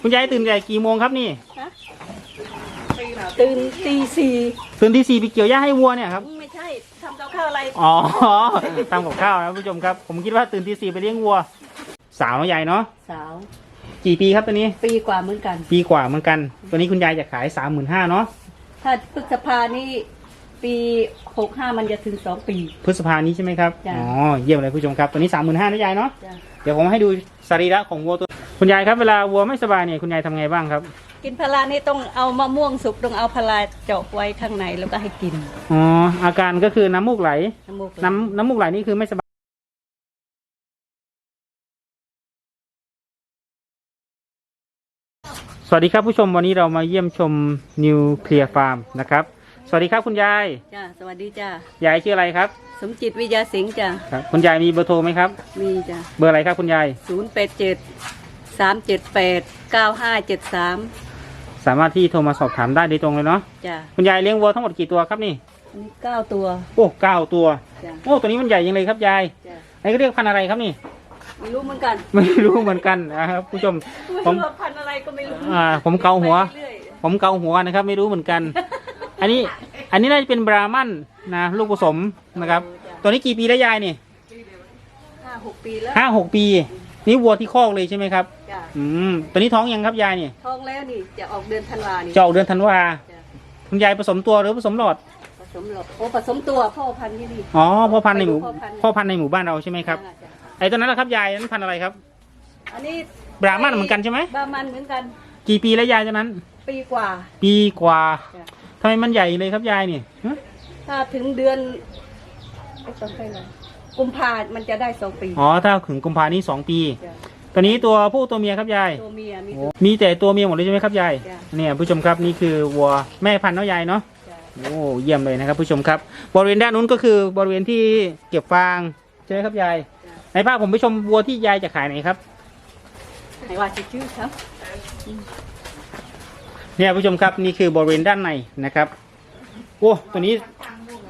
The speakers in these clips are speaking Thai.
คุณยายตื่นแต่กี่โมงครับนี่ ตื่นตีสี่ตื่นที่สี่ไปเกี่ยวหญ้าให้วัวเนี่ยครับ ไม่ใช่ทำกับข้าวอะไรอ๋อทำกับข้าวนะผู้ชมครับ ผมคิดว่าตื่นที่สี่ไปเลี้ยงวัว สาวเนาะยายเนาะ สาว กี่ปีครับตัวนี้ ปีกว่าเหมือนกัน ปีกว่าเหมือนกัน ตัวนี้คุณยายจะขายสามหมื่นห้าเนาะ ถ้าพฤษภานี่ปีหกห้ามันจะถึงสองปี พฤษภานี้ใช่ไหมครับ จ้ะ อ๋อ เยี่ยมเลยผู้ชมครับ ตัวนี้สามหมื่นห้านะยายเนาะ จ้ะ เดี๋ยวผมให้ดูสรีระของวัวตัว คุณยายครับเวลาวัวไม่สบายเนี่ยคุณยายทำไงบ้างครับกินพารานี่ต้องเอามะม่วงสุกต้องเอาพาราเจาะไว้ข้างในแล้วก็ให้กินอ๋ออาการก็คือน้ำมูกไหล น้ำมูกไหลน้ำน้ำมูกไหลนี่คือไม่สบายสวัสดีครับผู้ชมวันนี้เรามาเยี่ยมชมนิวเคลียร์ฟาร์มนะครับ สวัสดีครับคุณยาย จ้าสวัสดีจ้ายายชื่ออะไรครับ สมจิตวิทยาสิงห์จ้าครับคุณยายมีเบอร์โทรไหมครับ มีจ้าเบอร์อะไรครับคุณยายศูนย์แปดเจ็ด สามเจ็ดแปดเก้าห้าเจ็ดสามสามารถที่โทรมาสอบถามได้โดยตรงเลยเนาะจ้าคุณยายเลี้ยงวัวทั้งหมดกี่ตัวครับนี่อันนี้เก้าตัวโอ้เก้าตัวจ้าโอ้ตัวนี้มันใหญ่ยังเลยครับยายจ้าไอ้ก็เรียกพันธุ์อะไรครับนี่ ไม่รู้เหมือนกันไม่รู้เหมือนกันนะครับผู้ชม ไม่ผม รู้ว่าพันธุ์อะไรก็ไม่รู้อ่าผมเกาหัว ไปเรื่อยผมเกาหัวนะครับ ไม่รู้เหมือนกัน อันนี้อันนี้น่าจะเป็นบราหมันนะลูกผสมนะครับ ตัวนี้กี่ปีแล้วยายนี่ๆห้าหกปีแล้วห้าหกปี นี่วัวที่คอกเลยใช่ไหมครับ จ้าอืมตัวนี้ท้องยังครับยายนี่ท้องแล้วนี่จะออกเดือนธันวานี่จะออกเดือนธันวาจ้ะคุณยายผสมตัวหรือผสมหลอด ผสมหลอดโอ้ผสมตัวพ่อพันธุ์ที่นี่ อ๋อพ่อพันธุ์ในหมู่พ่อพันธุ์พ่อพันธุ์ในหมู่บ้านเราใช่ไหมครับจ้ะจ้ะไอ้ตัวนั้นแหละครับยายนั้นพันธุ์อะไรครับ อันนี้บราหมันเหมือนกันใช่ไหม บรามันเหมือนกัน กี่ปีแล้วยายตัวนั้น ปีกว่า ปีกว่าจ้ะ ทำไมมันใหญ่เลยครับยายนี่ฮะถ้าถึงเดือนไอ้ตอนไปเลย กุมภามันจะได้สองปี อ๋อถ้าถึงกุมภานี้สองปี จ้ะตัวนี้ตัวผู้ตัวเมียครับยาย ตัวเมียมีโอ้ตัว มีแต่ตัวเมียหมดเลยใช่ไหมครับยาย จ้ะ เนี่ยผู้ชมครับนี่คือวัวแม่พันธุ์เนาะยายเนาะ จ้ะโอ้เยี่ยมเลยนะครับผู้ชมครับ บริเวณด้านนู้นก็คือบริเวณที่เก็บฟางใช่ไหมครับยายจ้ะในภาพผมไปชมวัวที่ยายจะขายไหนครับ ให้ว่าชื่อครับเนี่ยผู้ชมครับนี่คือบริเวณด้านในนะครับ โอ้ตัวนี้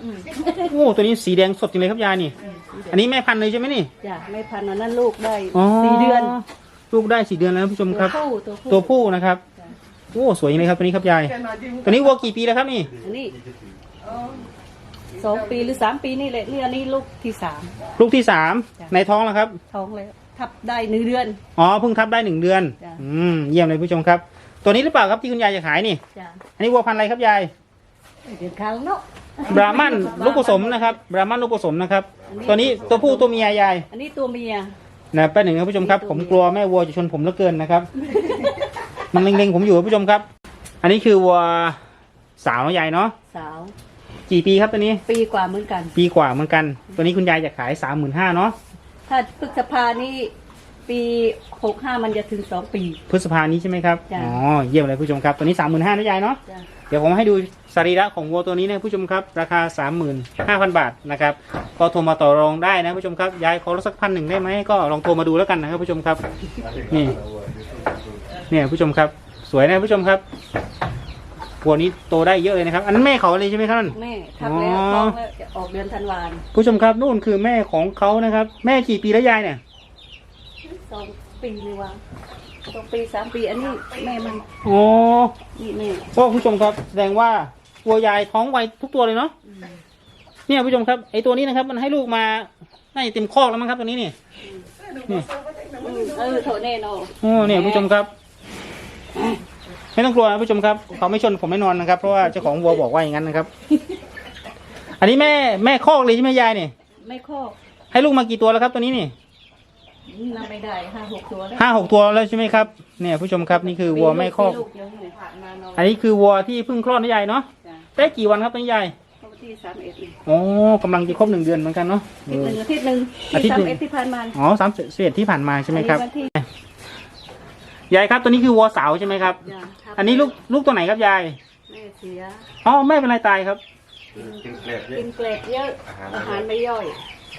อืมโอ้ตัวนี้สีแดงสดจริงเลยครับยายนี่ อันนี้แม่พันธุ์เลยใช่ไหมนี่ จ้ะไม่พันธุ์อันนั้นลูกได้อ๋อสี่เดือน ลูกได้สี่เดือนแล้วนะผู้ชมครับ ตัวผู้ตัวผู้ ตัวผู้นะครับ จ้ะ โอ้สวยจริงเลยครับตัวนี้ครับยาย ตัวนี้วัวกี่ปีแล้วครับนี่ อันนี้สองปีหรือสามปีนี่แหละนี่อันนี้ลูกที่สาม ลูกที่สามจ้ะ ในท้องแล้วครับ ท้องแล้วทับได้หนึ่งเดือน อ๋อเพิ่งทับได้หนึ่งเดือน จ้ะ อืมเยี่ยมเลยผู้ชมครับ ตัวนี้หรือเปล่าครับที่คุณยายจะขายนี่ จ้ะอันนี้วัวพันธุ์อะไรครับยาย เดือนครั้งเนาะ บราหมันลูกผสมนะครับบราหมันลูกผสมนะครับตัวนี้ตัวผู้ตัวเมียยายอันนี้ตัวเมีย นะแป๊บหนึ่งครับผู้ชมครับ ผมกลัวแม่วัวจะชนผมเหลือเกินนะครับ มันเล็งๆผมอยู่ครับผู้ชมครับ อันนี้คือวัวสาวเนาะยายเนาะสาว กี่ปีครับตัวนี้ ปีกว่าเหมือนกัน ปีกว่าเหมือนกัน ตัวนี้คุณยายจะขายสามหมื่นห้าเนาะถ้าพฤษภานี่ปีหกห้ามันจะถึงสองปี พฤษภานี้ใช่ไหมครับจ้ะ อ๋อเยี่ยมเลยผู้ชมครับตัวนี้สามหมื่นห้านะยายเนาะ จ้ะ เดี๋ยวผมให้ดูสรีระของวัวตัวนี้นะผู้ชมครับ ราคา 35,000 บาทนะครับก็โทรมาต่อรองได้นะผู้ชมครับยายขอลดสักพันหนึ่งได้ไหมก็ลองโทรมาดูแล้วกันนะครับผู้ชมครับนี่เนี่ยผู้ชมครับ สวยนะผู้ชมครับวัวนี้โตได้เยอะเลยนะครับ อันนั้นแม่เขาเลยใช่ไหมครับนั่นแม่ทับแล้วอ๋อท้องแล้วจะออกเดือนธันวาคมผู้ชมครับนู่นคือแม่ของเขานะครับ แม่กี่ปีแล้วยายเนี่ยสองปีนี่วะ สองปีสามปีอันนี้แม่มันอ๋อนี่แม่ก็ผู้ชมครับแสดงว่าวัวยายท้องไวทุกตัวเลยเนาะเนี่ยผู้ชมครับไอตัวนี้นะครับ มันให้ลูกมาน่าจะเต็มคอกแล้วมั้งครับตัวนี้นี่นี่อืมเออโถแน่นอนโอ้เนี่ยผู้ชมครับ ไม่ต้องกลัวนะผู้ชมครับ เขาไม่ชนผมแน่นอนนะครับ เพราะว่าเจ้าของวัวบอกว่าอย่างนั้นนะครับ อันนี้แม่แม่คอกเลยใช่ไหมยายเนี่ยไม่ครอบให้ลูกมากี่ตัวแล้วครับตัวนี้นี่ นับไม่ได้ห้าหกตัวแล้วห้าหกตัวแล้วใช่ไหมครับเนี่ยผู้ชมครับนี่คือวัวแม่คอกลูกเยอะเลยผ่านมาเนาะอันนี้คือวัวที่เพิ่งคลอดนะยายเนาะจ้ะได้กี่วันครับตัวนี้ยายเข้าที่สามเอ็ดนี่โอ้กำลังจะครบหนึ่งเดือนเหมือนกันเนาะอาทิตย์หนึ่งอาทิตย์หนึ่งอาทิตย์ที่หนึ่งสามเอ็ดที่ผ่านมาอ๋อสามสิบเอ็ดที่ผ่านมาใช่ไหมครับอันนี้วันที่ยายครับตัวนี้คือวัวสาวใช่ไหมครับ จ้ะทับอันนี้ลูกลูกตัวไหนครับยายแม่เสียอ๋อแม่เป็นไรตายครับ กินเกล็ดเยอะอาหารไม่ย่อย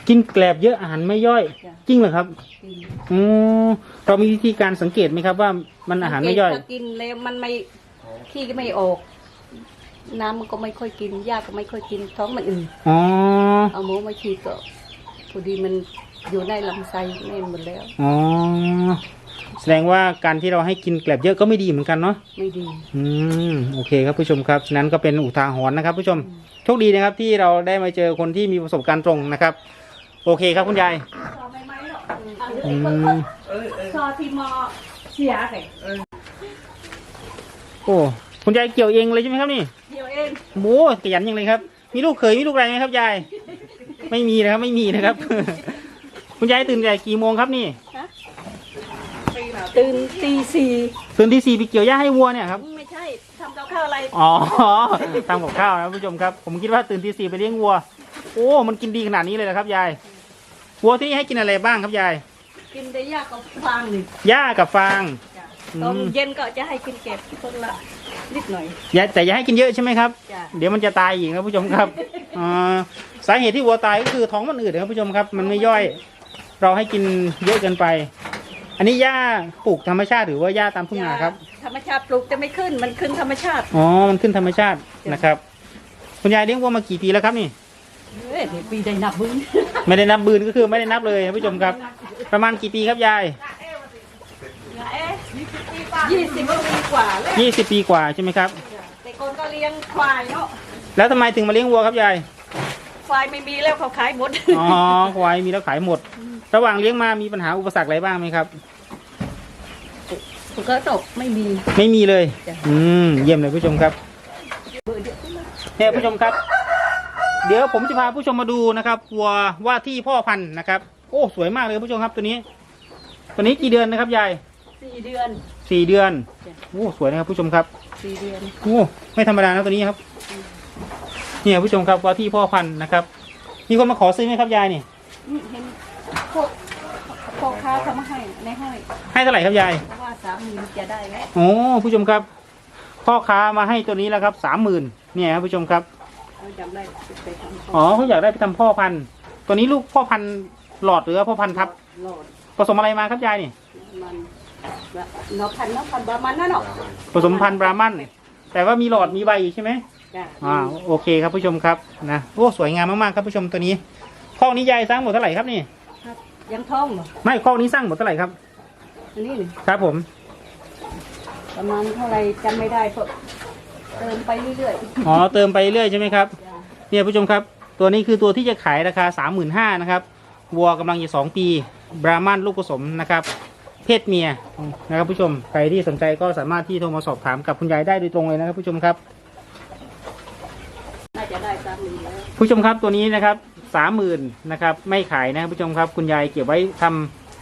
กินแกลบเยอะอาหารไม่ย่อยจ้ะ จริงเหรอครับกินอืมเรามีวิธีการสังเกตไหมครับ ว่ามันอาหารไม่ย่อย ถ้ากินแล้วมันไม่ขี้ก็ไม่ออก น้ำมันก็ไม่ค่อยกินยาก็ไม่ค่อยกินท้องมันอืดอ๋อ เอาหมูมาฉีดก็พอดีมันอยู่ในลำไส้แน่นหมดแล้ว อ๋อ แสดงว่าการที่เราให้กินแกลบเยอะก็ไม่ดีเหมือนกันเนาะ ไม่ดี อืมโอเคครับผู้ชมครับฉะนั้นก็เป็นอุทาหรณ์นะครับ ผู้ชมโชคดีนะครับที่เราได้มาเจอคนที่มีประสบการณ์ตรงนะครับ โอเคครับคุณยายซอไม่ไหมหรอกอืมซอที่มอเสียไงโอ้คุณยายเกี่ยวเองเลยใช่ไหมครับนี่เดียวเองโอ้ขยันยังเลยครับ มีลูกเขยมีลูกอะไรไหมครับยาย ไม่มีนะครับ ไม่มีนะครับ คุณยายตื่นแต่กี่โมงครับนี่ตื่นตีสี่ตื่นที่สี่ไปเกี่ยวหญ้าให้วัวเนี่ยครับไม่ใช่ทำกับข้าวอะไรอ๋อทำกับข้าวนะผู้ชมครับ ผมคิดว่าตื่นที่สี่ไปเลี้ยงวัว โอ้ มันกินดีขนาดนี้เลยนะครับยาย วัวที่นี่ให้กินอะไรบ้างครับยายกินได้ยากกับฟางหนึ่งหญ้ากับฟาง จ้ะอืม ตอนเย็นก็จะให้กินเก็บคนละนิดหน่อยอย่าแต่อย่าให้กินเยอะใช่ไหมครับ จ้ะ เดี๋ยวมันจะตายอีกนะผู้ชมครับอ่าสาเหตุที่วัวตายก็คือท้องมันอืดนะครับผู้ชมครับ มันไม่ย่อย เราให้กินเยอะเกินไป อันนี้หญ้าปลูกธรรมชาติหรือว่าหญ้าตามทุ่งนาครับ ธรรมชาติปลูกจะไม่ขึ้น มันขึ้นธรรมชาติ อ๋อ มันขึ้นธรรมชาตินะครับ คุณยายเลี้ยงวัวมากี่ปีแล้วครับนี่ เฮ้ยเดี๋ยวปีได้นับบุญ ไม่ได้นับบืนก็คือไม่ได้นับเลยนะผู้ชมครับ ประมาณกี่ปีครับยายยี่สิบปีกว่าแล้วยี่สิบปีกว่าใช่ไหมครับ แต่คนก็เลี้ยงควายเนาะแล้วทำไมถึงมาเลี้ยงวัวครับยายควายไม่มีแล้วเขาขายหมดอ๋อควายมีแล้วขายหมด ระหว่างเลี้ยงมามีปัญหาอุปสรรคอะไรบ้างไหมครับก็ตกไม่มี ไม่มีเลยจ้ะอืม เยี่ยมเลยผู้ชมครับเบื่อเดี๋ยวเนี่ยผู้ชมครับ เดี๋ยวผมจะพาผู้ชมมาดูนะครับวัวว่าที่พ่อพันธุ์นะครับ โอ้สวยมากเลยผู้ชมครับตัวนี้ ตัวนี้กี่เดือนนะครับยายสี่เดือนสี่เดือนจ้ะโอ้สวยนะครับผู้ชมครับสี่เดือนโอ้ไม่ธรรมดานะตัวนี้ครับเนี่ยผู้ชมครับว่าที่พ่อพันธุ์นะครับ มีคนมาขอซื้อไหมครับยายนี่นี่เห็นพวกพ่อค้าเขามาให้ในห้อยให้เท่าไหร่ครับยายเพราะว่าสามหมื่นจะได้แล้วโอ้ผู้ชมครับ พ่อค้ามาให้ตัวนี้แล้วครับสามหมื่นเนี่ยครับผู้ชมครับ เขาจำได้ไปทำอ๋อเขาอยากได้ไปทำพ่อพันธุ์ตัวนี้ลูกพ่อพันธุ์หลอดหรือว่าพ่อพันธุ์ทับ โหลดผสมอะไรมาครับยายนี่ มันเนาะพันเนาะพันประมาณนั้นเนาะผสมพันธุ์บรามันแต่ว่ามีหลอดมีใบอยู่ใช่ไหม จ้ะอ่าโอเคครับผู้ชมครับนะโอ้สวยงามมากๆครับผู้ชมตัวนี้ข้อกนี้ยายสร้างหมดเท่าไหร่ครับนี่ครับยังท้องเหรอไม่ข้อกนี้สร้างหมดเท่าไหร่ครับอันนี้นี่ครับผมประมาณเท่าไหรจำไม่ได้เพราะ เติมไปเรื่อยอ๋อเติมไปเรื่อยใช่ไหมครับ เนี่ยผู้ชมครับ ตัวนี้คือตัวที่จะขายราคา 35,000นะครับวัวกำลังจะ2ปี บรามันลูกผสมนะครับ เพศเมียนะครับผู้ชมใครที่สนใจก็สามารถที่โทรมาสอบถามกับคุณยายได้โดยตรงเลยนะครับผู้ชมครับน่าจะได้สามหมื่นแล้วผู้ชมครับตัวนี้นะครับ30,000นะครับไม่ขายนะครับผู้ชมครับ คุณยายเก็บไว้ท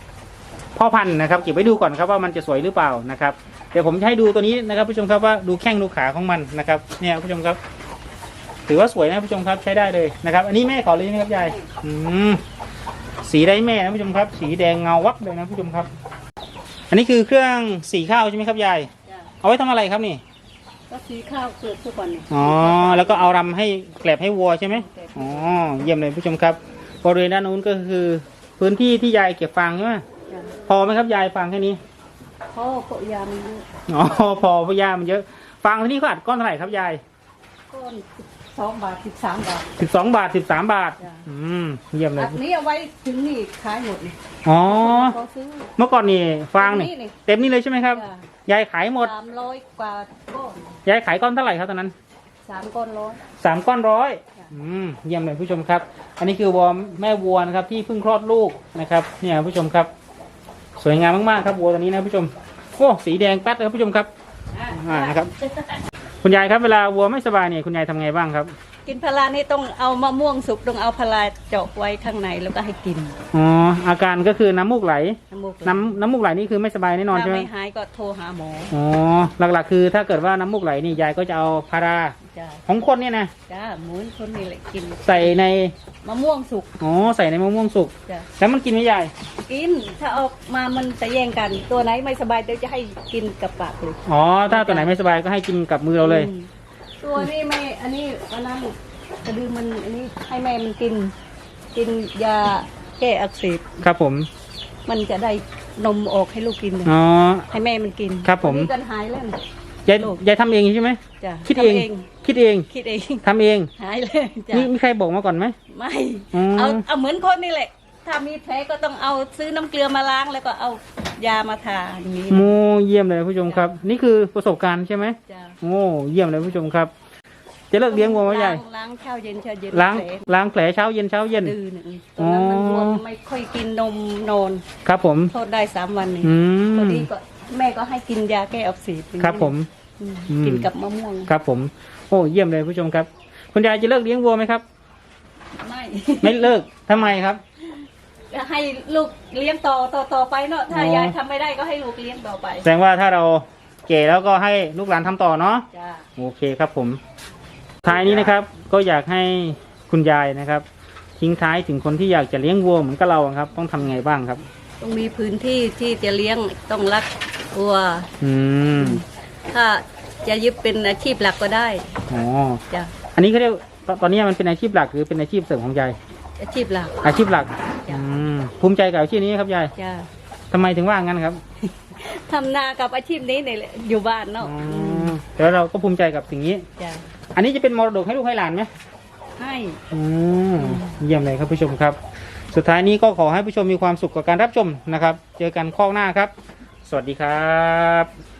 ำพ่อพันธุ์นะครับ เก็บไว้ดูก่อนครับว่ามันจะสวยหรือเปล่านะครับ เดี๋ยวผมจะให้ดูตัวนี้นะครับผู้ชมครับว่าดูแข้งดูขาของมันนะครับเนี่ยผู้ชมครับ ถือว่าสวยนะผู้ชมครับใช้ได้เลยนะครับ อันนี้แม่เขาเลยใช่ไหมครับยายอืมสีได้แม่นะผู้ชมครับ สีแดงเงาวับเลยนะผู้ชมครับ อันนี้คือเครื่องสีข้าวใช่ไหมครับยายจ้ะเอาไว้ทำอะไรครับนี่ก็ซื้อข้าวเกิดทุกวันนี่อ๋อแล้วก็เอารำให้แกลบให้วัวใช่ไหมอ๋อเยี่ยมเลยผู้ชมครับบริเวณด้านนู้นก็คือ พื้นที่ที่ยายเก็บฟางใช่ไหมจ้ะพอไหมครับยายฟางแค่นี้ พ่อพยายามเยอะอ๋อพอเพราะหญ้ามันเยอะฟางที่นี่เขาอัดก้อนเท่าไหร่ครับยายก้อนสองบาทสิบสามบาท สิบสองบาทสิบสามบาท จ้ะ อืมเยี่ยมเลยอันนี้เอาไว้ถึงนี่ขายหมดนี่อ๋อ เขาซื้อ เมื่อก่อนนี่ฟางนี่ เต็มนี่เต็มนี่เลยใช่ไหมครับ จ้ะ ยายขายหมด สามร้อยกว่าก้อนยายขายก้อนเท่าไหร่ครับตอนนั้น สามก้อนร้อย สามก้อนร้อยจ้ะอืมเยี่ยมเลยผู้ชมครับ อันนี้คือวัวแม่วัวนะครับที่เพิ่งคลอดลูกนะครับ เนี่ยผู้ชมครับ สวยงามมากๆครับวัวตัวนี้นะผู้ชมโอ้สีแดงแป๊ดเลยครับผู้ชมครับอ่านะครับ คุณยายครับเวลาวัวไม่สบายเนี่ยคุณยายทำไงบ้างครับ กินพารานี่ต้องเอามะม่วงสุกต้องเอาพาราเจาะไว้ข้างในแล้วก็ให้กินอ๋ออาการก็คือน้ำมูกไหล น้ำมูกไหลน้ำน้ำมูกไหลนี่คือไม่สบายแน่นอนถ้าใช่ไหมไม่หายก็โทรหาหมออ๋อหลักๆคือถ้าเกิดว่าน้ำมูกไหลนี่ยายก็จะเอาพาราจ้าของคนเนี่ยนะจ้าหมุนคนนี่แหละกินใส่ในมะม่วงสุกอ๋อใส่ในมะม่วงสุก จ้าแล้วมันกินไหมยายกินถ้าเออกมามันจะแย่งกัน ตัวไหนไม่สบายเดี๋ยวจะให้กินกับปากเลยอ๋อถ้าตัวไหนไม่สบายก็ให้กินกับมือเราเลย อืมตัวนี้ไม่ อันนี้วันนั้นกระดือมันอันนี้ให้แม่มันกิน กินยาแก้อักเสบครับผม มันจะได้นมออกให้ลูกกินเลยอ๋อ ให้แม่มันกินครับผม วันนี้กันหายแล้วนะยายยายทำเองใช่ไหมจ้ะคิดเอง ทำคิดเองคิดเองทำเองหายเลยจ้ะมีมีใครบอกมาก่อนไหม ไม่อืม เอาเอาเหมือนคนนี่แหละ ถ้ามีแผลก็ต้องเอาซื้อน้ำเกลือมาล้างแล้วก็เอายามาทาอย่างนี้โมเยี่ยมเลยผู้ชมครับ นี่คือประสบการณ์ใช่ไหมจ้ะโอ้เยี่ยมเลยผู้ชมครับ จะเลิกเลี้ยงวัวไหมยายล้างล้างเช้าเย็นเช้าเย็นล้างแผลล้างแผลเช้าเย็นเช้าเย็น ดื้อหนึ่งตอนนั้นมันอ๋อบวมไม่ค่อยกินนมนอนครับผม โทษได้สามวันนี่อืพอมดีก็แม่ก็ให้กินยาแก้อักเสบอย่างนี้ครับผม อืมอืม กินกับมะม่วงครับผม โอ้เยี่ยมเลยผู้ชมครับ คุณยายจะเลิกเลี้ยงวัวไหมครับ ไม่ไม่เลิกทำไมครับจะให้ลูกเลี้ยงต่อต่อต่อไปเนาะถ้าอ๋อ ยายทำไม่ได้ก็ให้ลูกเลี้ยงต่อไปแสดงว่าถ้าเราเก๋แล้วก็ให้ลูกหลานทำต่อเนาะ จ้า โอเคครับผม ท้ายนี้นะครับก็อยากให้คุณยายนะครับ ทิ้งท้ายถึงคนที่อยากจะเลี้ยงวัวเหมือนกับเราอะครับ ต้องทำไงบ้างครับ ต้องมีพื้นที่ที่จะเลี้ยงต้องรักวัว อืมถ้าจะยึดเป็นอาชีพหลักก็ได้อ๋อจ้ะอันนี้เขาเรียกตตอนนี้มันเป็นอาชีพหลักหรือเป็นอาชีพเสริมของยายอาชีพหลัก อาชีพหลักจ้ะ อืมภูมิใจกับอาชีพนี้ครับยายจ้าทำไมถึงว่างั้นครับ ทำนากับอาชีพนี้ในอยู่บ้านเนาะอ๋อ แล้วเราก็ภูมิใจกับสิ่งนี้ จ้าอันนี้จะเป็นมรดกให้ลูกให้หลานไหม ให้อืมเยี่ยมเลยครับผู้ชมครับ สุดท้ายนี้ก็ขอให้ผู้ชมมีความสุขกับการรับชมนะครับ เจอกันข้อหน้าครับ สวัสดีครับ